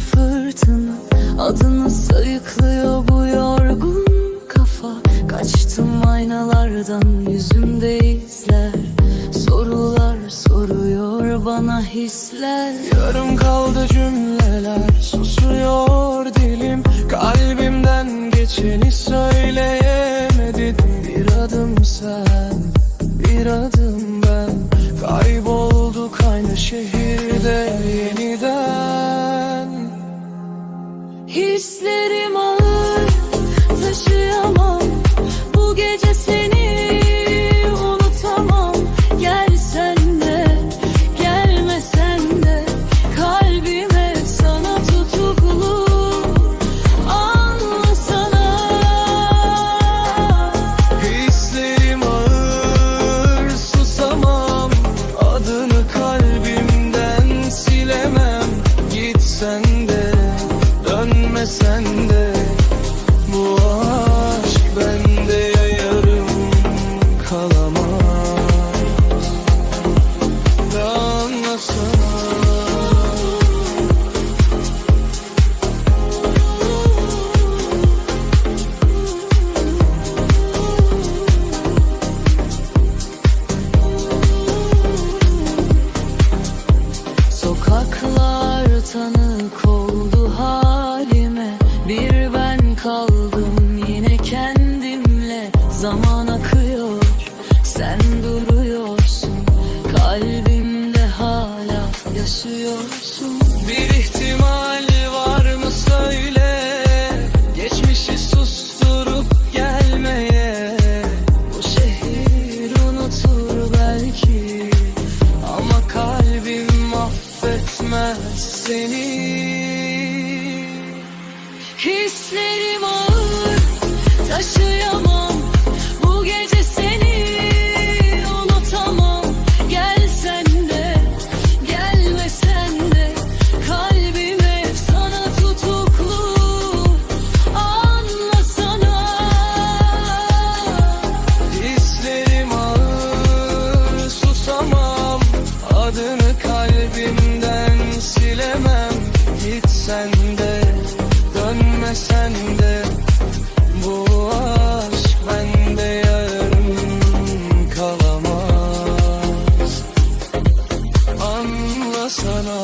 fırtına. Adını sayıklıyor bu yorgun kafa. Kaçtım aynalardan yüzümde izler. Sorular soruyor bana hisler. Yarım kaldı cümleler Susuyor dilim. Kalbimden geçeni söyleyemedim. Bir adım sen Bir adım Hislerim tanık oldu halime. Bir ben kaldım yine kendimle. Zaman akıyor sen duruyorsun. Kalbimde hala yaşıyorsun. Bir ihtimal seni. Hislerim ağır taşıyamam Gitsen de dönmesen de Bu aşk bende yarım kalamaz. Anlasana